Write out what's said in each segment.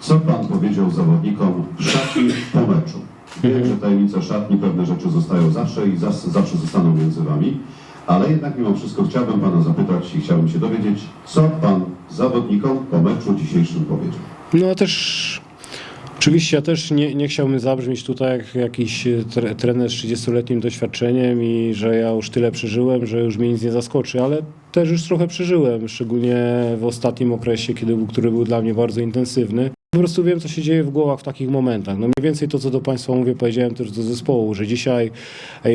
Co pan powiedział zawodnikom w szatni po meczu? Wiem, że tajemnica szatni, pewne rzeczy zostają zawsze i zas, zawsze zostaną między wami, ale jednak mimo wszystko chciałbym pana zapytać i chciałbym się dowiedzieć, co pan zawodnikom po meczu dzisiejszym powiedział. No też, oczywiście ja też nie, nie chciałbym zabrzmieć tutaj jak jakiś e, tre, trener z 30-letnim doświadczeniem i że ja już tyle przeżyłem, że już mnie nic nie zaskoczy, ale też już trochę przeżyłem, szczególnie w ostatnim okresie, kiedy, który był dla mnie bardzo intensywny. Po prostu wiem, co się dzieje w głowach w takich momentach. No mniej więcej to, co do Państwa mówię, powiedziałem też do zespołu, że dzisiaj,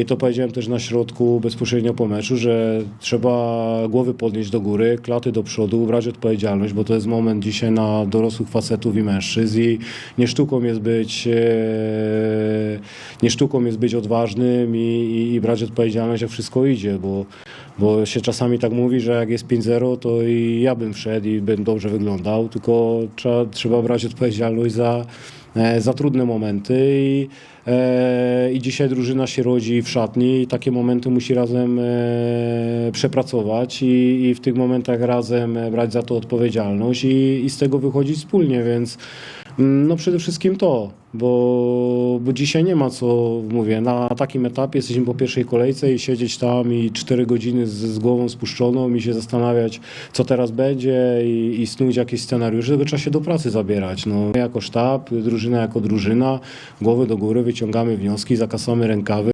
i to powiedziałem też na środku bezpośrednio po meczu, że trzeba głowy podnieść do góry, klaty do przodu, brać odpowiedzialność, bo to jest moment dzisiaj na dorosłych facetów i mężczyzn i nie sztuką jest być, e, nie sztuką jest być odważnym i, i, i brać odpowiedzialność, jak wszystko idzie, bo, bo się czasami tak mówi, że jak jest 5-0, to i ja bym wszedł i bym dobrze wyglądał, tylko trzeba, trzeba brać odpowiedzialność za, e, za trudne momenty i, e, i dzisiaj drużyna się rodzi w szatni i takie momenty musi razem e, przepracować i, i w tych momentach razem brać za to odpowiedzialność i, i z tego wychodzić wspólnie, więc mm, no przede wszystkim to, bo, bo dzisiaj nie ma co, mówię, na takim etapie jesteśmy po pierwszej kolejce i siedzieć tam i 4 godziny z, z głową spuszczoną i się zastanawiać, co teraz będzie i, i snuć jakieś scenariusze, tylko trzeba się do pracy zabierać. No, my jako sztab, drużyna jako drużyna, głowy do góry, wyciągamy wnioski, zakasamy rękawy.